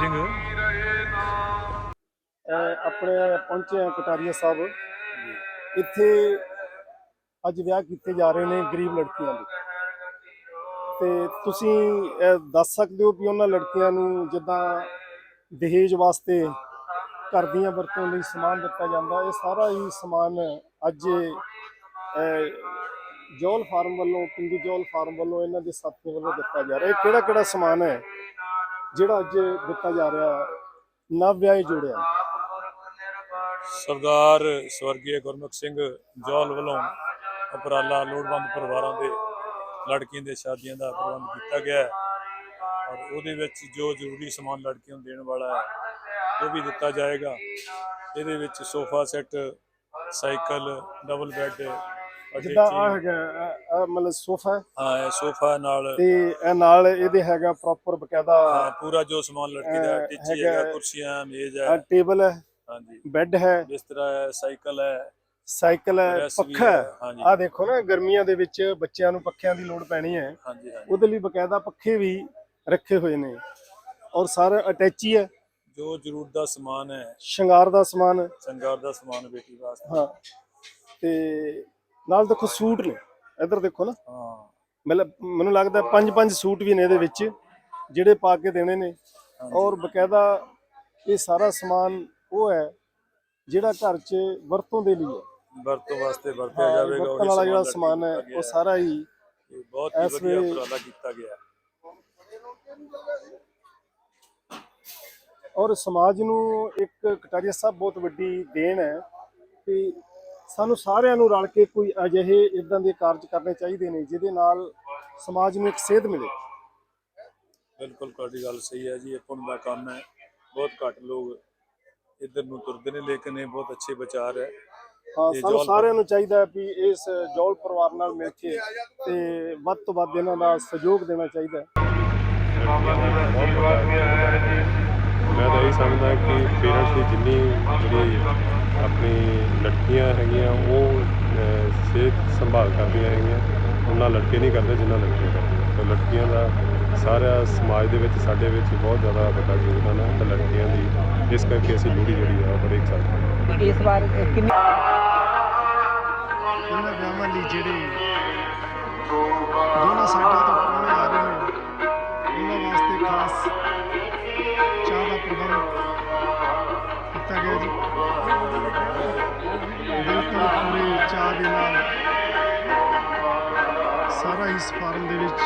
ਗੁਰਮੇਲ ਸਿੰਘ। ਅਹ ਆਪਣੇ ਪਹੁੰਚੇ ਆ ਕਟਾਰੀਆ ਸਾਹਿਬ। ਇੱਥੇ ਅੱਜ ਵਿਆਹ ਕੀਤੇ ਜਾ ਰਹੇ ਨੇ ਗਰੀਬ ਲੜਕੀਆਂ ਦੇ। ਤੇ ਤੁਸੀਂ ਅਹ, ਦੱਸ ਸਕਦੇ ਹੋ ਵੀ ਉਹਨਾਂ ਲੜਕੀਆਂ ਨੂੰ ਜਿੱਦਾਂ ਦਹੇਜ ਵਾਸਤੇ ਘਰ ਦੀਆਂ ਵਰਤੋਂ ਲਈ ਸਮਾਨ ਦਿੱਤਾ ਜਾਂਦਾ ਇਹ ਸਾਰਾ ਹੀ ਸਮਾਨ ਅੱਜ ਅਹ, ਜੌਲ ਫਾਰਮ ਵੱਲੋਂ ਪਿੰਡੀ ਜੌਲ ਫਾਰਮ ਵੱਲੋਂ ਇਹਨਾਂ ਦੇ ਸਾਥੀਆਂ ਵੱਲੋਂ ਦਿੱਤਾ ਜਾ ਰਿਹਾ। ਇਹ ਕਿਹੜਾ ਕਿਹੜਾ ਸਮਾਨ ਹੈ? ਜਿਹੜਾ ਅੱਜ ਦਿੱਤਾ ਜਾ ਰਿਹਾ ਨਵ ਵਿਆਹੇ ਜੋੜਿਆਂ ਸਰਦਾਰ ਸਵਰਗੀ ਗੁਰਮੁਖ ਸਿੰਘ ਜੌਲ ਵੱਲੋਂ ਉਪਰਾਲਾ ਲੋੜਵੰਦ ਪਰਿਵਾਰਾਂ ਦੇ, ਲੜਕੀਆਂ ਦੇ, ਸ਼ਾਦੀਆਂ ਦਾ ਪ੍ਰਬੰਧ ਕੀਤਾ ਗਿਆ ਹੈ। ਔਰ ਉਹਦੇ ਵਿੱਚ ਜੋ ਜ਼ਰੂਰੀ ਸਮਾਨ ਲੜਕੀਆਂ ਨੂੰ ਦੇਣ ਵਾਲਾ ਹੈ, ਉਹ ਵੀ ਦਿੱਤਾ ਜਾਏਗਾ। ਇਹਦੇ ਵਿੱਚ sofa set, cycle, double bed ਜਿੱਦਾਂ ਆ ਹੈਗਾ ਆਹ ਮਤਲਬ ਸੋਫਾ ਹੈ। ਹਾਂ ਇਹ ਸੋਫਾ ਨਾਲ ਤੇ ਇਹ ਨਾਲ ਇਹਦੇ ਹੈਗਾ ਪ੍ਰੋਪਰ ਬਕਾਇਦਾ ਹਾਂ, ਪੂਰਾ ਜੋ ਸਮਾਨ ਲੜਕੀ ਦਾ ਅਹ, ਟਿੱਚੀ ਹੈਗਾ- ਹੈਗਾ ਕੁਰਸੀਆਂ ਮੇਜ਼ ਹੈ। ਟੇਬਲ ਹੈ ਹਾਂਜੀ। ਬੈੱਡ ਹੈ ਬਿਸਤਰਾ ਹੈ ਸਾਈਕਲ ਹੈ। ਸਾਈਕਲ ਹੈ ਵੀ ਪੱਖਾ ਹੈ। ਹਾਂਜੀ। ਆ ਦੇਖੋ ਨਾ ਗਰਮੀਆਂ ਦੇ ਵਿੱਚ ਬੱਚਿਆਂ ਨੂੰ ਪੱਖਿਆਂ ਦੀ ਲੋੜ ਪੈਣੀ ਹੈ। ਹਾਂਜੀ ਹਾਂਜੀ। ਉਹਦੇ ਲਈ ਬਕਾਇਦਾ ਪੱਖੇ ਵੀ ਰੱਖੇ ਹੋਏ ਨੇ। ਔਰ ਸਾਰਾ ਅਟੈਚੀ ਹੈ। ਜੋ ਜ਼ਰੂਰਤ ਦਾ ਸਮਾਨ ਹੈ। ਸ਼ਿੰਗਾਰ ਦਾ ਸਮਾਨ। ਸ਼ਿੰਗਾਰ ਦਾ ਸਮਾਨ ਬੇਟੀ ਵਾਸਤੇ। ਹਾਂ। ਤੇ ਨਾਲ ਦੇਖੋ ਸੂਟ ਨੇ। ਇੱਧਰ ਦੇਖੋ ਨਾ। ਹਾਂ ਮਤਲਬ ਮੈਨੂੰ ਲੱਗਦਾ ਪੰਜ ਪੰਜ ਸੂਟ ਵੀ ਨੇ ਇਹਦੇ ਵਿੱਚ ਜਿਹੜੇ ਪਾ ਕੇ ਦੇਣੇ ਨੇ। ਔਰ ਬਕਾਇਦਾ ਇਹ ਸਾਰਾ ਸਮਾਨ ਉਹ ਹੈ ਜਿਹੜਾ ਘਰ 'ਚ ਵਰਤੋਂ ਦੇ ਲਈ ਹੈ। ਵਰਤੋਂ ਵਾਸਤੇ ਵਰਤਿਆ ਜਾਵੇਗਾ ਉਹੀ ਵਾਲਾ ਜਿਹੜਾ ਸਮਾਨ ਹੈ ਉਹ ਸਾਰਾ ਹੀ ਬਹੁਤ ਹੀ ਵਧੀਆ ਉਪਰਾਲਾ ਕੀਤਾ ਗਿਆ। ਔਰ ਸਮਾਜ ਨੂੰ ਇੱਕ ਕਟਾਰੀਆ ਸਾਹਿਬ ਬਹੁਤ ਵੱਡੀ ਦੇਣ ਹੈ ਕਿ ਸਾਨੂੰ ਸਾਰਿਆਂ ਨੂੰ ਰਲ ਕੇ ਕੋਈ ਅਜਿਹੇ ਇਦਾਂ ਦੇ ਕਾਰਜ ਕਰਨੇ ਚਾਹੀਦੇ ਨੇ ਜਿਹਦੇ ਨਾਲ ਸਮਾਜ ਨੂੰ ਇੱਕ ਸੇਧ ਮਿਲੇ। ਬਿਲਕੁਲ ਤੁਹਾਡੀ ਗੱਲ ਸਹੀ ਹੈ ਜੀ ਇਹ ਪੁੰਨ ਦਾ ਕੰਮ ਹੈ। ਬਹੁਤ ਘੱਟ ਲੋਕ ਇੱਧਰ ਨੂੰ ਤੁਰਦੇ ਨੇ ਲੇਕਿਨ ਇਹ ਬਹੁਤ ਅੱਛੇ ਵਿਚਾਰ ਹੈ। ਸਾਨੂੰ ਸਾਰਿਆਂ ਨੂੰ ਚਾਹੀਦਾ ਹੈ ਵੀ ਇਸ ਜੌਲ ਪਰਿਵਾਰ ਨਾਲ ਮਿਲ ਕੇ ਤੇ ਵੱਧ ਤੋਂ ਵੱਧ ਇਹਨਾਂ ਦਾ ਸਹਿਯੋਗ ਦੇਣਾ ਚਾਹੀਦਾ ਹੈ। ਮੈਂ ਤਾਂ ਇਹ ਸਮਝਦਾ ਕਿ ਪੇਰੈਂਟਸ ਦੀ ਜਿੰਨੀ ਜਿਹੜੀ ਆਪਣੀ ਲੜਕੀਆਂ ਹੈਗੀਆਂ ਉਹ ਅਹ, ਸਿਹਤ ਸੰਭਾਲ ਕਰਦੀਆਂ ਹੈਗੀਆਂ। ਉਹਨਾਂ ਲੜਕੇ ਨਹੀਂ ਕਰਦੇ ਜਿੰਨਾ ਲੜਕੀਆਂ ਕਰਦੀਆਂ ਤਾਂ ਲੜਕੀਆਂ ਦਾ ਸਾਰਾ ਸਮਾਜ ਦੇ ਵਿੱਚ ਸਾਡੇ ਵਿੱਚ ਬਹੁਤ ਜ਼ਿਆਦਾ ਵੱਡਾ ਯੋਗਦਾਨ ਹੈ। ਤਾਂ ਲੜਕੀਆਂ ਦੀ ਇਸ ਕਰਕੇ ਅਸੀਂ ਲੋਹੜੀ ਜਿਹੜੀ ਆ ਉਹ ਸਾਲ ਮਨਾਉਂਦੇ ਹਾਂ। ਇਸ ਵਾਰ ਕਿੰਨੀ ਇਹਨਾਂ ਵਿਆਹਾਂ ਲਈ ਜਿਹੜੇ ਦੋਨਾਂ ਸਾਈਡਾਂ ਤੋਂ ਪ੍ਰਾਹੁਣੇ ਆ ਰਹੇ ਨੇ ਉਹਨਾਂ ਵਾਸਤੇ ਖਾਸ ਚਾਹ ਦੇ ਨਾਲ। ਸਾਰਾ ਇਸ ਫਾਰਮ ਦੇ ਵਿੱਚ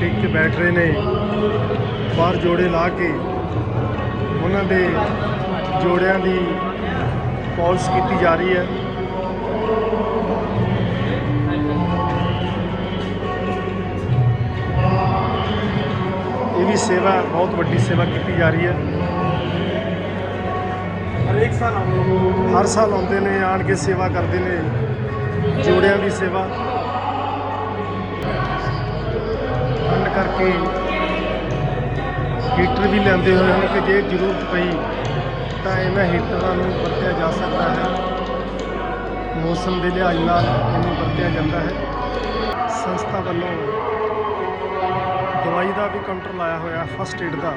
ਟੇਕ ਕੇ ਬੈਠ ਰਹੇ ਨੇ ਬਾਹਰ ਜੋੜੇ ਲਾ ਕੇ ਉਹਨਾਂ ਦੇ ਜੋੜਿਆਂ ਦੀ ਪੌਲਿਸ਼ ਕੀਤੀ ਜਾ ਰਹੀ ਹੈ। ਇਹ ਵੀ ਸੇਵਾ ਬਹੁਤ ਵੱਡੀ ਸੇਵਾ ਕੀਤੀ ਜਾ ਰਹੀ ਹੈ। ਹਰੇਕ ਸਾਲ ਹਰ ਸਾਲ ਆਉਂਦੇ ਨੇ ਆਣ ਕੇ ਸੇਵਾ ਕਰਦੇ ਨੇ। ਜੋੜਿਆਂ ਦੀ ਸੇਵਾ। ਕਰਕੇ ਹੀਟਰ ਵੀ ਲੈਂਦੇ ਹੋਏ ਹਨ ਕਿ ਜੇ ਜ਼ਰੂਰਤ ਪਈ ਤਾਂ ਇਹਨਾਂ ਹੀਟਰਾਂ ਨੂੰ ਵਰਤਿਆ ਜਾ ਸਕਦਾ ਹੈ। ਮੌਸਮ ਦੇ ਲਿਹਾਜ਼ ਨਾਲ ਇਹਨੂੰ ਵਰਤਿਆ ਜਾਂਦਾ ਹੈ। ਸੰਸਥਾ ਵੱਲੋਂ ਦਵਾਈ ਦਾ ਵੀ ਕਾਊਂਟਰ ਲਾਇਆ ਹੋਇਆ ਫਸਟ ਏਡ ਦਾ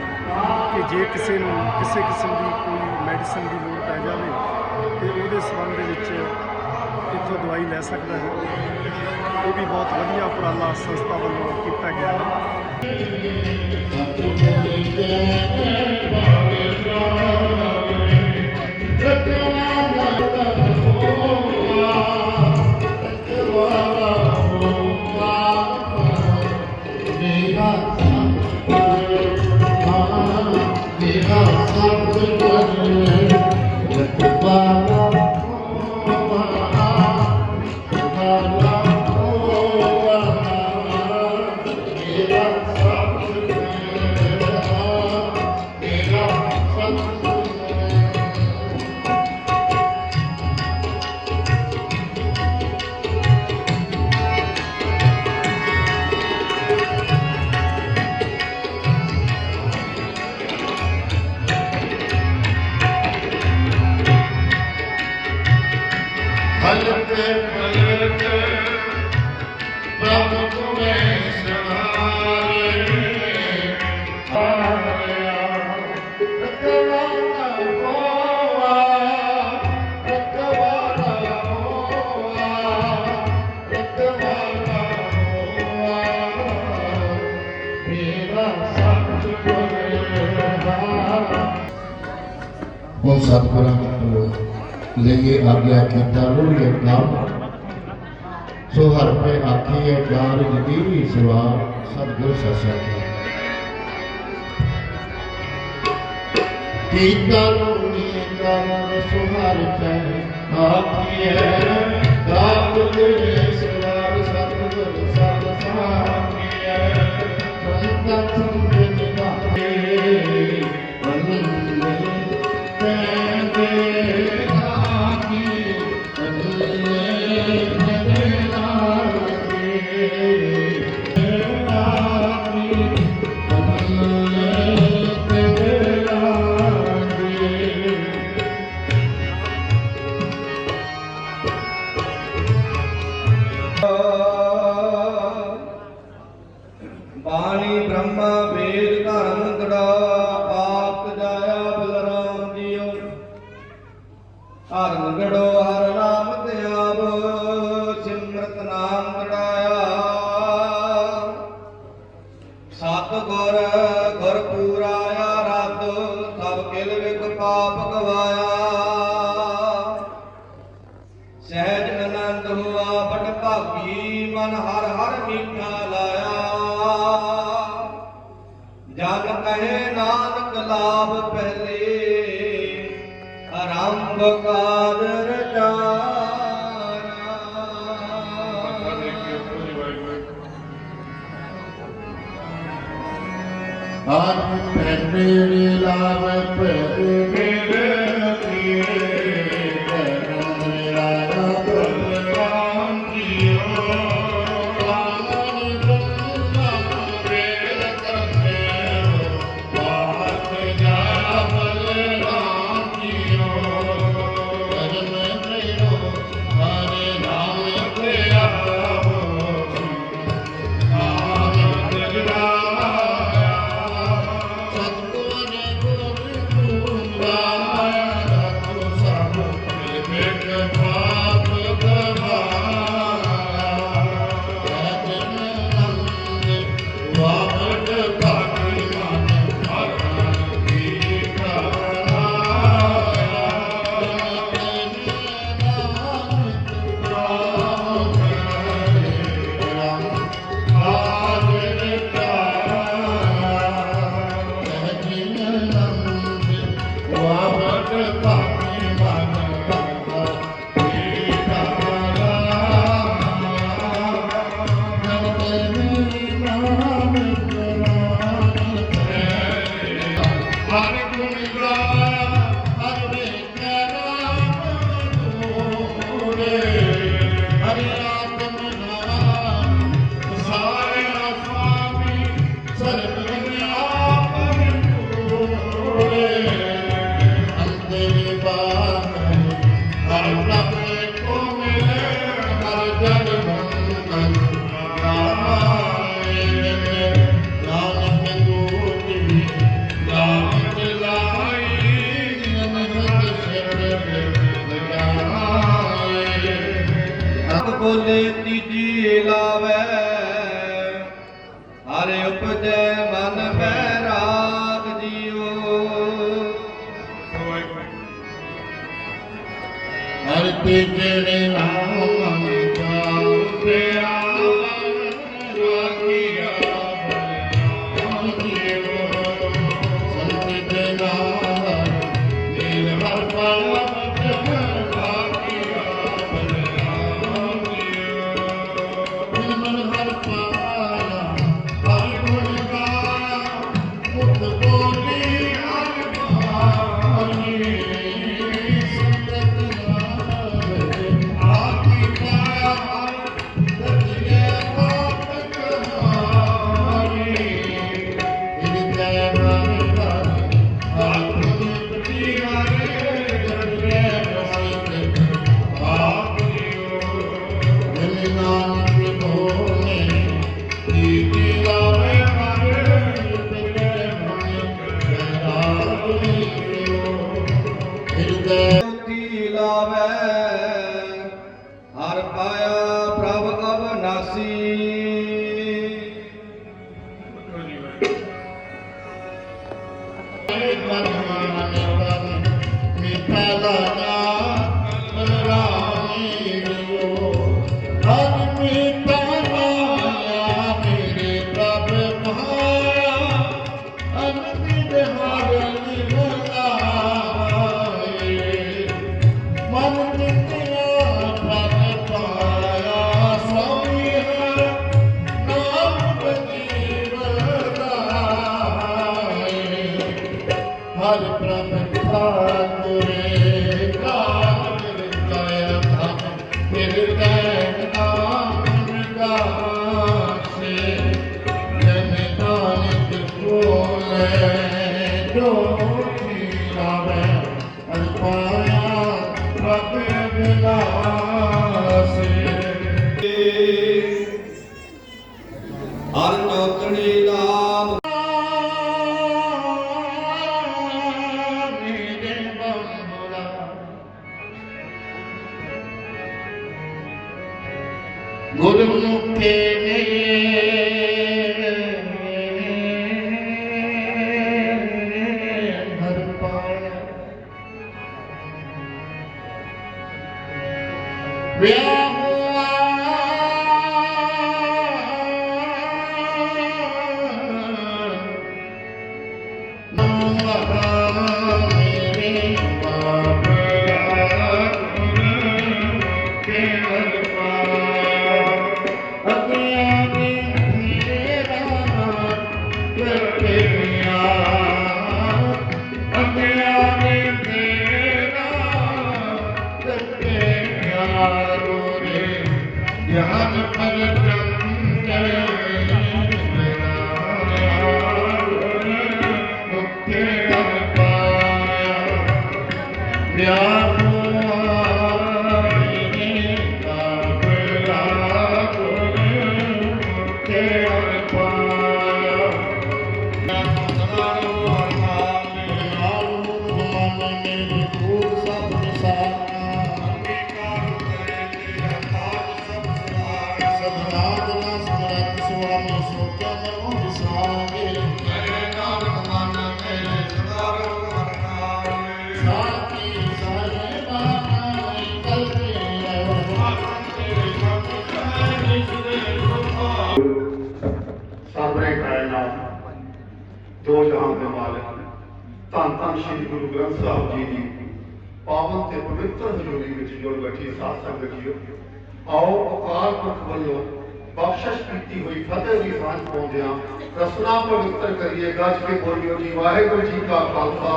ਕਿ ਜੇ ਕਿਸੇ ਨੂੰ ਕਿਸੇ ਕਿਸਮ ਦੀ ਕੋਈ ਮੈਡੀਸਨ ਦੀ ਲੋੜ ਪੈ ਜਾਵੇ ਤੇ ਉਹਦੇ ਸੰਬੰਧ ਦੇ ਵਿੱਚ ਇੱਥੋਂ ਦਵਾਈ ਲੈ ਸਕਦਾ ਹੈ। ਇਹ ਵੀ ਬਹੁਤ ਵਧੀਆ ਉਪਰਾਲਾ ਸੰਸਥਾ ਵੱਲੋਂ ਕੀਤਾ ਗਿਆ ਹੈ। ਉਹ ਸਤਿਗੁਰਾਂ ਤੋਂ ਲਈਏ ਆਗਿਆ ਕੀਤਾ ਲੋੜੀਏ ਨਾਮ ਸੋ ਹਰ ਪੈ ਆਖੀਏ ਜਾਨ ਜਦੀ ਸਿਵਾ ਸਤਿਗੁਰ ਸਸਿਆ ਕੀਤਾ ਲੋੜੀਏ ਕੰਮ ਸੋ ਹਰ ਪੈ ਆਖੀਏ ਦਾਤ ਦੇ ਸਿਵਾ ਨਾਮ ਗੜਾਇਆ ਸਤ ਗੁਰ ਗੁਰ ਪੂਰਾਇਆ ਰਤ ਸਭ ਕਿਲ ਵਿਕ ਪਾਪ ਗਵਾਇਆ। ਸਹਿਜ ਆਨੰਦ ਹੁਆ, ਬਟ ਭਾਗੀ ਮਨ ਹਰ ਹਰ ਮੀਠਾ ਲਾਇਆ। ਜਨ ਕਹੇ ਨਾਨਕ ਲਾਭ ਪਹਿਲੇ, ਆਰੰਭ ਕਾਜ ਰਚਾਇਆ අත් පැටවිලාව පැරේ ਸਾਬਰੇ ਕਾਇਨਾਤ ਦੋ ਜਹਾਨ ਦੇ ਮਾਲਕ ਧੰਨ ਧੰਨ ਸ੍ਰੀ ਗੁਰੂ ਗ੍ਰੰਥ ਸਾਹਿਬ ਜੀ ਦੀ ਪਾਵਨ ਤੇ ਪਵਿੱਤਰ ਹਜ਼ੂਰੀ ਵਿੱਚ ਜੁੜ ਬੈਠੀ ਸਾਧ ਸੰਗਤ ਜੀਓ ਆਓ ਅਕਾਲ ਪੁਰਖ ਵੱਲੋਂ ਬਖਸ਼ਿਸ਼ ਕੀਤੀ ਹੋਈ ਫਤਿਹ ਦੀ ਸਾਂਝ ਪਾਉਂਦਿਆਂ ਰਸਨਾ ਪਵਿੱਤਰ ਕਰੀਏ ਗੱਜ ਕੇ ਬੋਲਿਓ ਜੀ ਵਾਹਿਗੁਰੂ ਜੀ ਕਾ ਖਾਲਸਾ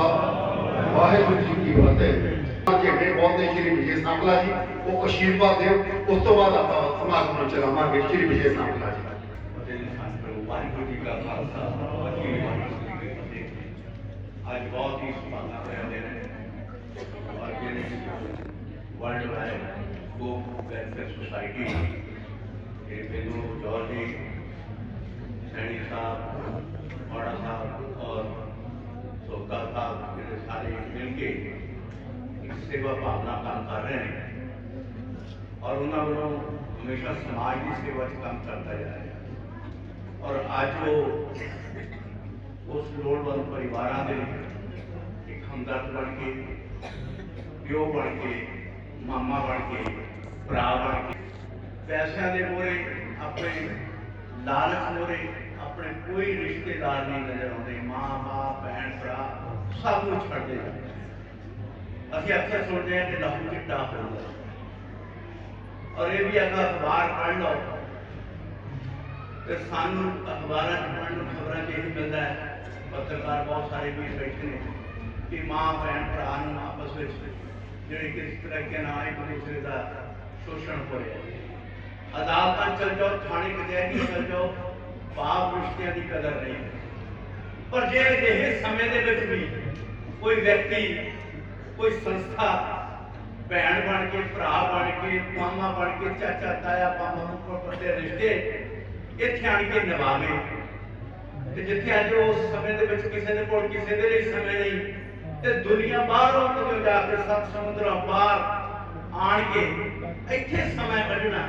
ਵਾਹਿਗੁਰੂ ਜੀ ਕੀ ਫਤਿਹ ਜਿਹੜੇ ਬੋਲਦੇ ਸ਼੍ਰੀ ਵਿਜੇ ਸਾਂਪਲਾ ਜੀ ਉਹ ਅਸ਼ੀਰਵਾਦ ਦਿਓ ਉਸ ਤੋਂ ਬਾਅਦ ਆਪਾਂ ਸਮਾਗਮ ਨੂੰ ਚਲਾਵਾਂਗੇ ਸ਼੍ਰੀ ਵਿਜੇ ਸਾਂਪਲਾ ਜੀ ਵਾਹਿਗੁਰੂ ਜੀ ਕਾ ਖਾਲਸਾ ਵਾਹਿਗੁਰੂ ਜੀ ਕੀ ਫਤਿਹ ਅੱਜ ਬਹੁਤ ਹੀ ਸੁਭਾਗਾ ਹੋਇਆ ਦਿਨ ਹੈ ਔਰ ਜਿਹੜੇ world wide go welfare society ਇਹ ਮੈਨੂੰ ਜੋਰਜੀ ਸੈਣੀ ਸਾਹਿਬ ਮੋੜਾ ਸਾਹਿਬ ਔਰ ਸੋਕਾ ਸਾਹਿਬ ਜਿਹੜੇ ਸਾਰੇ ਮਿਲ ਕੇ ਇੱਕ ਸੇਵਾ ਭਾਵਨਾ ਕੰਮ ਕਰ ਰਹੇ ਨੇ ਔਰ ਉਹਨਾਂ ਵੱਲੋਂ ਹਮੇਸ਼ਾ ਸਮਾਜ ਦੀ ਸੇਵਾ 'ਚ ਕੰਮ ਕਰਦਾ ਜਾ ਰਿਹਾ ਔਰ ਅੱਜ ਉਹ ਉਸ ਲੋੜਵੰਦ ਪਰਿਵਾਰਾਂ ਦੇ ਇੱਕ ਹਮਦਰਦ ਬਣ ਕੇ ਪਿਓ ਬਣ ਕੇ ਮਾਮਾ ਬਣ ਕੇ ਭਰਾ ਬਣ ਕੇ ਪੈਸਿਆਂ ਦੇ ਮੋਰੇ ਆਪਣੇ ਲਾਲਚ ਮੋਰੇ ਆਪਣੇ ਕੋਈ ਰਿਸ਼ਤੇਦਾਰ ਨਹੀਂ ਨਜ਼ਰ ਆਉਂਦੇ ਮਾਂ ਬਾਪ ਭੈਣ ਭਰਾ ਸਭ ਨੂੰ ਛੱਡ ਦੇ ਅਸੀਂ ਅਕਸਰ ਸੁਣਦੇ ਹਾਂ ਕਿ ਲਹੂ ਚਿੱਟਾ ਹੋ ਗਿਆ ਔਰ ਇਹ ਵੀ ਅਗਰ ਅਖਬਾਰ ਪੜ੍ਹ ਲਓ। ਤੇ ਸਾਨੂੰ ਅਖਬਾਰਾਂ 'ਚ ਪੜ੍ਹਨ ਨੂੰ ਖਬਰਾਂ 'ਚ ਇਹ ਮਿਲਦਾ ਹੈ, ਪੱਤਰਕਾਰ ਬਹੁਤ ਸਾਰੇ ਵੀ ਬੈਠੇ ਨੇ, ਕਿ ਮਾਂ, ਭੈਣ, ਭਰਾ ਨੂੰ ਆਪਸ ਵਿੱਚ ਜਿਹੜੇ ਕਿਸ ਤਰੀਕੇ ਨਾਲ ਇੱਕ ਦੂਸਰੇ ਦਾ ਸ਼ੋਸ਼ਣ ਹੋ ਰਿਹਾ ਅਦਾਲਤਾਂ ਚਲ ਜਾਓ, ਥਾਣੇ ਕਚਹਿਰੀ ਚਲ ਜਾਓ ਪਾਪ ਰਿਸ਼ਤਿਆਂ ਦੀ ਕਦਰ ਨਹੀਂ। ਪਰ ਜੇ ਅਜਿਹੇ ਸਮੇਂ ਦੇ ਵਿੱਚ ਵੀ ਕੋਈ ਵਿਅਕਤੀ ਕੋਈ ਸੰਸਥਾ, ਭੈਣ ਬਣ ਕੇ, ਭਰਾ ਬਣ ਕੇ, ਮਾਮਾ ਬਣ ਕੇ, ਚਾਚਾ, ਤਾਇਆ ਪਾਪਾ ਨੂੰ ਦੇ ਰਿਸ਼ਤੇ, ਇੱਥੇ ਆਣ ਕੇ ਨਿਭਾਵੇ। ਤੇ ਜਿੱਥੇ ਅੱਜ ਉਸ ਸਮੇਂ ਦੇ ਵਿੱਚ ਕਿਸੇ ਦੇ ਕੋਲ ਕਿਸੇ ਦੇ ਲਈ ਸਮੇਂ ਨਹੀਂ, ਤੇ ਦੁਨੀਆ ਬਾਹਰੋਂ ਕਿਤੇ ਜਾ ਕੇ ਸੱਤ ਸਮੁੰਦਰਾਂ ਪਾਰ ਆਣ ਕੇ ਇੱਥੇ ਸਮਾਂ ਕੱਢਣਾ,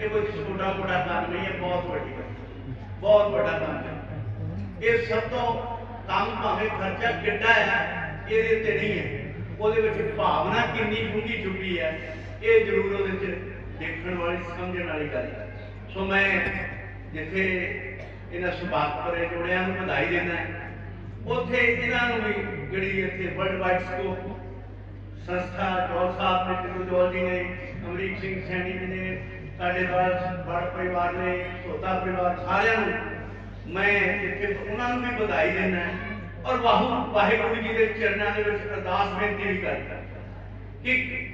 ਇਹ ਕੋਈ ਛੋਟਾ ਮੋਟਾ ਕੰਮ ਨਹੀਂ ਹੈ, ਬਹੁਤ ਵੱਡੀ ਗੱਲ ਹੈ। ਬਹੁਤ ਵੱਡਾ ਕੰਮ ਹੈ। ਇਹ ਸਭ ਤੋਂ ਕੰਮ ਭਾਵੇਂ ਖਰਚਾ ਕਿੱਡਾ ਹੈ, ਇਹਦੇ ਤੇ ਨਹੀਂ ਹੈ। ਉਹਦੇ ਵਿੱਚ ਭਾਵਨਾ ਕਿੰਨੀ ਡੂੰਘੀ ਛੁਪੀ ਹੈ, ਇਹ ਜ਼ਰੂਰ ਉਹਦੇ ਵਿੱਚ ਦੇਖਣ ਵਾਲੀ, ਸਮਝਣ ਵਾਲੀ ਗੱਲ ਹੈ। ਸੋ ਮੈਂ ਜਿੱਥੇ ਇਹਨਾਂ ਸੁਭਾਗਪੁਰੇ ਜੋੜਿਆਂ ਨੂੰ ਵਧਾਈ ਦਿੰਦਾ ਉੱਥੇ ਇਹਨਾਂ ਨੂੰ ਵੀ ਜਿਹੜੀ ਇੱਥੇ ਵਰਲਡ ਵਾਈਡ ਸਕੋਪ ਸੰਸਥਾ ਜੋਲ ਸਾਹਿਬ ਨੇ ਟਿੱਲੂ ਜੋਲ ਜੀ ਨੇ, ਅਮਰੀਕ ਸਿੰਘ ਸੈਣੀ ਜੀ ਨੇ, ਸਾਡੇ ਨਾਲ ਬੜ ਪਰਿਵਾਰ ਨੇ ਛੋਟਾ ਪਰਿਵਾਰ ਸਾਰਿਆਂ ਨੂੰ ਮੈਂ ਇੱਥੇ ਉਹਨਾਂ ਨੂੰ ਵੀ ਵਧਾਈ ਦਿੰਦਾ ਔਰ ਵਾਹੂ ਵਾਹਿਗੁਰੂ ਜੀ ਦੇ ਚਰਨਾਂ ਦੇ ਵਿੱਚ ਅਰਦਾਸ ਬੇਨਤੀ ਵੀ ਕਰਦਾ ਕਿ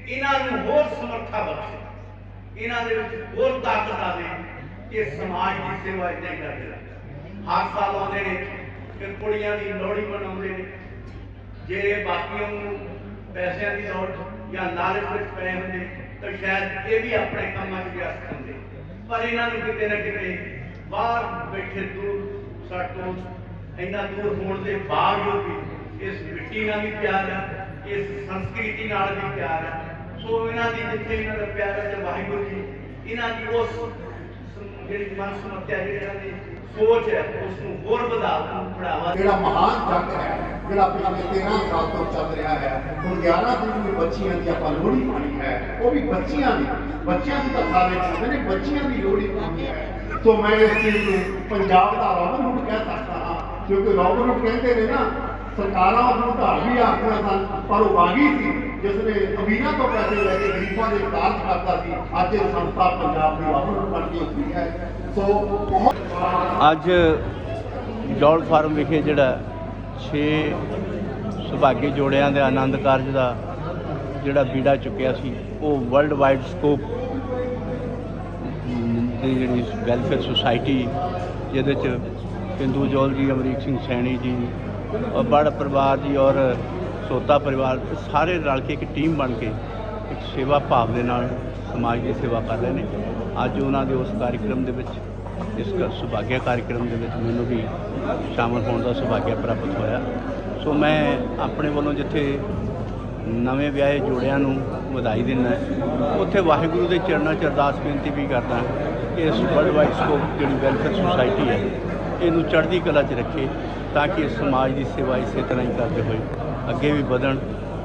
ਇਹਨਾਂ ਨੂੰ ਹੋਰ ਸਮਰੱਥਾ ਬਖਸ਼ੇ। ਇਹਨਾਂ ਦੇ ਵਿੱਚ ਹੋਰ ਤਾਕਤ ਆਵੇ ਕਿ ਸਮਾਜ ਦੀ ਸੇਵਾ ਇਦਾਂ ਹੀ ਕਰਦੇ ਰਹਿਣ ਹਰ ਸਾਲ ਨੇ ਕਿ ਕੁੜੀਆਂ ਦੀ ਲੋਹੜੀ ਮਨਾਉਂਦੇ ਨੇ। ਜੇ ਬਾਕੀਆਂ ਨੂੰ ਪੈਸਿਆਂ ਦੀ ਲੋੜ ਜਾਂ ਲਾਲਚ ਵਿੱਚ ਪਏ ਹੁੰਦੇ, ਤਾਂ ਸ਼ਾਇਦ ਇਹ ਵੀ ਆਪਣੇ ਕੰਮਾਂ 'ਚ ਵਿਅਸਤ ਹੁੰਦੇ। ਪਰ ਇਹਨਾਂ ਨੂੰ ਕਿਤੇ ਨਾ ਕਿਤੇ ਬਾਹਰ ਬੈਠੇ ਦੂਰ ਸਾਟੋਂ ਇੰਨਾ ਦੂਰ ਹੋਣ ਦੇ ਬਾਵਜੂਦ ਵੀ ਇਸ ਮਿੱਟੀ ਨਾਲ ਵੀ ਪਿਆਰ ਹੈ, ਇਸ ਸੰਸਕ੍ਰਿਤੀ ਨਾਲ ਵੀ ਪਿਆਰ ਹੈ। ਸੋ ਇਹਨਾਂ ਦੀ ਜਿੱਥੇ ਇਹਨਾਂ ਦਾ ਪਿਆਰ ਹੈ ਵਾਹਿਗੁਰੂ ਜੀ, ਇਹਨਾਂ ਦੀ ਉਸ ਜਿਹੜੀ ਮਨ ਸਮੱਤਿਆ ਜਿਹੜੀ ਦੀ ਸੋਚ ਹੈ ਉਸ ਨੂੰ ਹੋਰ ਵਧਾ ਬੜਾਵਾ ਜਿਹੜਾ ਮਹਾਨ ਜੰਗ ਹੈ, ਜਿਹੜਾ ਪਿਛਲੇ 13 ਸਾਲ ਤੋਂ ਚੱਲ ਰਿਹਾ ਹੈ, ਹੁਣ 11 ਦਿਨ ਨੂੰ ਬੱਚੀਆਂ ਦੀ ਆਪਾਂ ਲੋਹੜੀ ਪਾਣੀ ਹੈ, ਉਹ ਵੀ ਬੱਚੀਆਂ ਦੀ, ਬੱਚਿਆਂ ਦੀ ਤਾਂ ਸਾਰੇ ਕਰਦੇ ਨੇ, ਬੱਚੀਆਂ ਦੀ ਲੋਹੜੀ ਪਾਣੀ ਹੈ। ਸੋ ਮੈਂ ਇਸ ਚੀਜ਼ ਨੂੰ ਪੰਜਾਬ ਦਾ ਰੋਬਨ ਹੁੱਡ ਕਹਿ ਸਕਦਾ ਕਿਉਂਕਿ ਰੋਬਨ ਹੁੱਡ ਕਹਿੰਦੇ ਨੇ ਨਾ, ਸਰਕਾਰਾਂ ਉਸਨੂੰ ਧੜ ਵੀ ਆਖਦੀਆਂ ਸਨ, ਪਰ ਉਹ ਬਾਗੀ ਸੀ, ਜਿਸ ਨੇ ਅਮੀਰਾਂ ਤੋਂ ਪੈਸੇ ਲੈ ਕੇ ਗਰੀਬਾਂ ਦੇ ਕਾਰਜ ਕਰਦਾ ਸੀ, ਅੱਜ ਇਹ ਸੰਸਥਾ ਪੰਜਾਬ ਦੀ ਰੋਬਨ ਹੁੱਡ ਬਣ ਹੈ। ਸੋ ਅੱਜ ਜੌਲ ਫਾਰਮ ਵਿਖੇ ਜਿਹੜਾ 6 ਸੁਭਾਗੀ ਜੋੜਿਆਂ ਦੇ ਆਨੰਦ ਕਾਰਜ ਦਾ ਜਿਹੜਾ ਬੀੜਾ ਚੁੱਕਿਆ ਸੀ, ਉਹ ਵਰਲਡ ਵਾਈਡ ਸਕੋਪ ਦੀ ਜਿਹੜੀ ਵੈਲਫੇਅਰ ਸੁਸਾਇਟੀ ਜਿਹਦੇ ਚ ਹਿੰਦੂ ਜੋਲ ਜੀ, ਅਮਰੀਕ ਸਿੰਘ ਸੈਣੀ ਜੀ ਔਰ ਬੜ ਪਰਿਵਾਰ ਜੀ ਔਰ ਸੋਤਾ ਪਰਿਵਾਰ, ਸਾਰੇ ਰਲ ਕੇ ਇੱਕ ਟੀਮ ਬਣ ਕੇ ਇੱਕ ਸੇਵਾ ਭਾਵ ਦੇ ਨਾਲ ਸਮਾਜ ਦੀ ਸੇਵਾ ਕਰ ਰਹੇ ਨੇ। ਅੱਜ ਉਹਨਾਂ ਦੇ ਉਸ ਕਾਰਜਕ੍ਰਮ ਦੇ ਵਿੱਚ, ਇਸ ਕ- ਸੁਭਾਗਿਆ ਕਾਰਜਕ੍ਰਮ ਦੇ ਵਿੱਚ ਮੈਨੂੰ ਵੀ ਸ਼ਾਮਲ ਹੋਣ ਦਾ ਸੁਭਾਗਿਆ ਪ੍ਰਾਪਤ ਹੋਇਆ। ਸੋ ਮੈਂ ਆਪਣੇ ਵੱਲੋਂ ਜਿੱਥੇ ਨਵੇਂ ਵਿਆਹੇ ਜੋੜਿਆਂ ਨੂੰ ਵਧਾਈ ਦਿੰਦਾ ਉੱਥੇ ਵਾਹਿਗੁਰੂ ਦੇ ਚਰਨਾਂ 'ਚ ਅਰਦਾਸ ਬੇਨਤੀ ਵੀ ਕਰਦਾ ਕਿ ਇਸ ਵਰਲਡ ਵਾਈਡ ਸਕੋਪ ਜਿਹੜੀ ਵੈਲਫੇਅਰ ਸੁਸਾਇਟੀ ਹੈ ਇਹਨੂੰ ਚੜ੍ਹਦੀ ਕਲਾ 'ਚ ਰੱਖੇ ਤਾਂ ਕਿ ਸਮਾਜ ਦੀ ਸੇਵਾ ਇਸੇ ਤਰ੍ਹਾਂ ਹੀ ਕਰਦੇ ਹੋਏ ਅੱਗੇ ਵੀ ਵਧਣ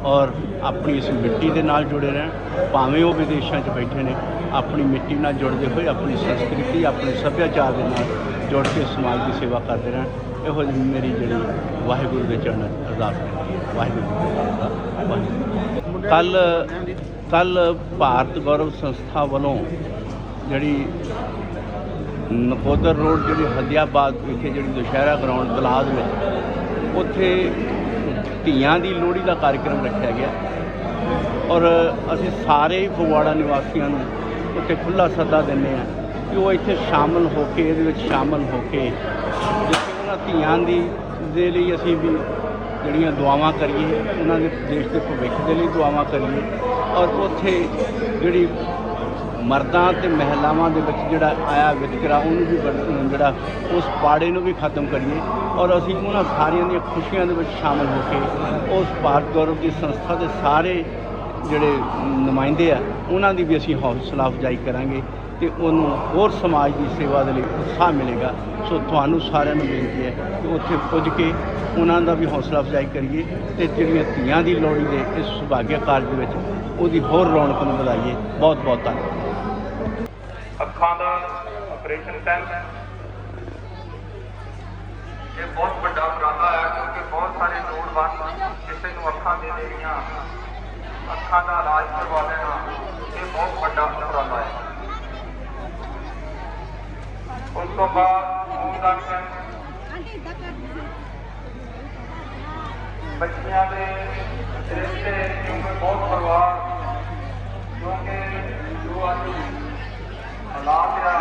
ਔਰ ਆਪਣੀ ਇਸ ਮਿੱਟੀ ਦੇ ਨਾਲ ਜੁੜੇ ਰਹਿਣ, ਭਾਵੇਂ ਉਹ ਵਿਦੇਸ਼ਾਂ 'ਚ ਬੈਠੇ ਨੇ, ਆਪਣੀ ਮਿੱਟੀ ਨਾਲ ਜੁੜਦੇ ਹੋਏ, ਆਪਣੀ ਸੰਸਕ੍ਰਿਤੀ, ਆਪਣੇ ਸੱਭਿਆਚਾਰ ਦੇ ਨਾਲ ਜੁੜ ਕੇ ਸਮਾਜ ਦੀ ਸੇਵਾ ਕਰਦੇ ਰਹਿਣ, ਇਹੋ ਜਿਹੀ ਮੇਰੀ ਜਿਹੜੀ ਵਾਹਿਗੁਰੂ ਦੇ ਚਰਨਾਂ 'ਚ ਅਰਦਾਸ ਬੇਨਤੀ ਹੈ। ਵਾਹਿਗੁਰੂ ਦਾ ਕਾ ਖਾਲਸਾ ਕੱਲ ਕੱਲ ਭਾਰਤ ਗੌਰਵ ਸੰਸਥਾ ਵੱਲੋਂ ਜਿਹੜੀ ਨਕੋਦਰ ਰੋਡ ਜਿਹੜੀ ਹਦੀਆਬਾਦ ਵਿਖੇ ਜਿਹੜੀ ਦੁਸ਼ਹਿਰਾ ਗਰਾਊਂਡ ਤਲਾਬ ਵਿੱਚ ਉੱਥੇ ਧੀਆਂ ਦੀ ਲੋਹੜੀ ਦਾ ਕਾਰਜਕ੍ਰਮ ਰੱਖਿਆ ਗਿਆ। ਔਰ ਅਸੀਂ ਸਾਰੇ ਹੀ ਫਗਵਾੜਾ ਨਿਵਾਸੀਆਂ ਨੂੰ ਉੱਥੇ ਖੁੱਲਾ ਸੱਦਾ ਦਿੰਦੇ ਆ ਕਿ ਉਹ ਇੱਥੇ ਸ਼ਾਮਲ ਹੋ ਕੇ, ਇਹਦੇ ਵਿੱਚ ਸ਼ਾਮਲ ਹੋ ਕੇ ਜਿੱਥੇ ਉਹਨਾਂ ਧੀਆਂ ਦੀ, ਦੇ ਲਈ ਅਸੀਂ ਵੀ ਜਿਹੜੀਆਂ ਦੁਆਵਾਂ ਕਰੀਏ, ਉਹਨਾਂ ਦੇ ਦੇਸ਼ ਦੇ ਭਵਿੱਖ ਦੇ ਲਈ ਦੁਆਵਾਂ ਕਰੀਏ। ਔਰ ਉੱਥੇ ਜਿਹੜੀ ਮਰਦਾਂ ਤੇ ਮਹਿਲਾਵਾਂ ਦੇ ਵਿੱਚ ਜਿਹੜਾ ਆਇਆ ਵਿਤਕਰਾ, ਉਹਨੂੰ ਵੀ ਵਰ- ਜਿਹੜਾ ਉਸ ਪਾੜੇ ਨੂੰ ਵੀ ਖਤਮ ਕਰੀਏ ਔਰ ਅਸੀਂ ਉਹਨਾਂ ਸਾਰਿਆਂ ਦੀਆਂ ਖੁਸ਼ੀਆਂ ਦੇ ਵਿੱਚ ਸ਼ਾਮਲ ਹੋ ਕੇ ਉਸ ਭਾਰਤ ਗੌਰਵ ਦੀ ਸੰਸਥਾ ਦੇ ਸਾਰੇ ਜਿਹੜੇ ਨੁਮਾਇੰਦੇ ਆ, ਉਹਨਾਂ ਦੀ ਵੀ ਅਸੀਂ ਹੌਸਲਾ ਅਫਜ਼ਾਈ ਕਰਾਂਗੇ ਤੇ ਉਹਨੂੰ ਹੋਰ ਸਮਾਜ ਦੀ ਸੇਵਾ ਦੇ ਲਈ ਉਤਸ਼ਾਹ ਮਿਲੇਗਾ। ਸੋ ਤੁਹਾਨੂੰ ਸਾਰਿਆਂ ਨੂੰ ਬੇਨਤੀ ਹੈ ਕਿ ਉੱਥੇ ਪੁੱਜ ਕੇ ਉਹਨਾਂ ਦਾ ਵੀ ਹੌਸਲਾ ਅਫਜ਼ਾਈ ਕਰੀਏ ਤੇ ਜਿਹੜੀਆਂ ਧੀਆਂ ਦੀ ਲੋਹੜੀ ਦੇ ਇਸ ਸੁਭਾਗਿਆ ਕਾਰਜ ਦੇ ਵਿੱਚ ਉਹਦੀ ਹੋਰ ਰੌਣਕ ਨੂੰ ਵਧਾਈਏ। ਬਹੁਤ ਬਹੁਤ ਧੰਨਵਾਦ। ਅੱਖਾਂ ਦਾ ਆਪਰੇਸ਼ਨ ਟੈਂਕ ਇਹ ਬਹੁਤ ਵੱਡਾ ਉਪਰਾਲਾ ਹੈ ਕਿਉਂਕਿ ਬਹੁਤ ਸਾਰੇ ਲੋੜਵੰਦ ਕਿਸੇ ਨੂੰ ਅੱਖਾਂ ਦੇ ਦੇਣੀਆਂ ਅੱਖਾਂ ਦਾ ਇਲਾਜ ਕਰਵਾ ਲੈਣਾ, ਇਹ ਬਹੁਤ ਵੱਡਾ ਉਪਰਾਲਾ ਹੈ। ਉਸ ਤੋਂ ਬਾਅਦ ਖੂਨਦਾਨ ਕੈਂਪ ਬੱਚਿਆਂ ਦੇ ਰਿਸ਼ਤੇ, ਕਿਉਂਕਿ ਬਹੁਤ ਪਰਿਵਾਰ, ਕਿਉਂਕਿ ਜੋ ਅੱਜ ਹਾਲਾਤ ਆ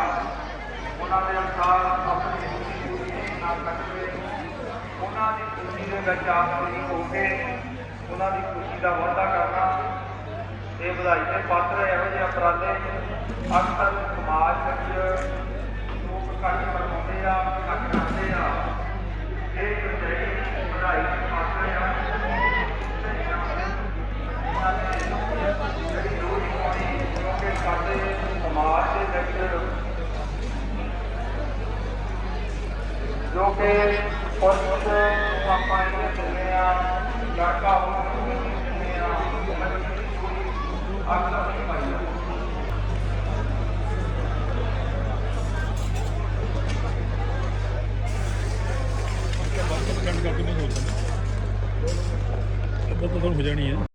ਉਹਨਾਂ ਦੇ ਅਨੁਸਾਰ ਆਪਣੀ ਪੂਰੀ ਨਾ ਸਕਦੇ ਉਹਨਾਂ ਦੀ ਖੁਸ਼ੀ ਦੇ ਵਿੱਚ ਆਪ ਹੋ ਕੇ ਉਹਨਾਂ ਦੀ ਖੁਸ਼ੀ ਦਾ ਵਾਅਦਾ ਕਰਨਾ ਇਹ ਵਧਾਈ ਦੇ ਪਾਤਰ ਇਹੋ ਜਿਹੇ ਉਪਰਾਲੇ ਅਕਸਰ ਸਮਾਜ ਵਿੱਚ ਲੋਕ ਘੱਟ ਕਰਵਾਉਂਦੇ ਆ, ਘੱਟ ਕਰਦੇ ਆ। ਇਹ ਜਿਹੜੀ ਵਧਾਈ ਦੇ ਪਾਤਰ ਆ। ਜੋ ਕਿ ਪੁਰਸ਼ ਨੂੰ ਦਿੰਦੇ ਆ ਲੜਕਾ ਹੋਣ ਨੂੰ ਦਿੰਦੇ ਆ ਬੱਚੀ ਦੀ ਚੋਰੀ ਅਕਸਰ ਨਹੀਂ ਪਾਈ ਜਾਂਦੀ ਇਦਾਂ ਹੋ ਜਾਣੀ ਹੈ।